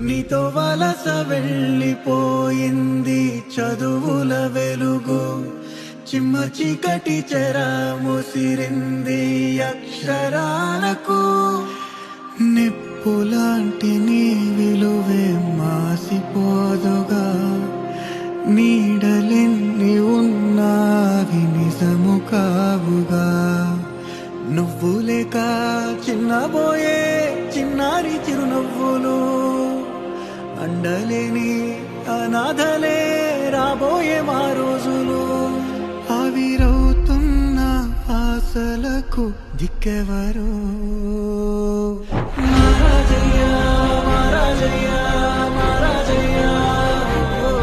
నీతో వలస వెళ్ళిపోయింది చదువుల వెలుగు. చిమ్మ చీకటి చెర ముసిరింది అక్షరాలకు. నిప్పులాంటి నీ విలువే మాసిపోదుగా. నీడలెన్ని ఉన్నావి నిజము కావుగా. నువ్వు లేక చిన్నబోయే చిన్నారి చిరునవ్వులు ఉండలేని అనాథలే రాబోయే మా రోజులు ఆవిరవుతున్న ఆశలకు దిక్కెవరు? మహారాజయ్యా మహారాజయ్యా మహారాజయ్యా ఓ,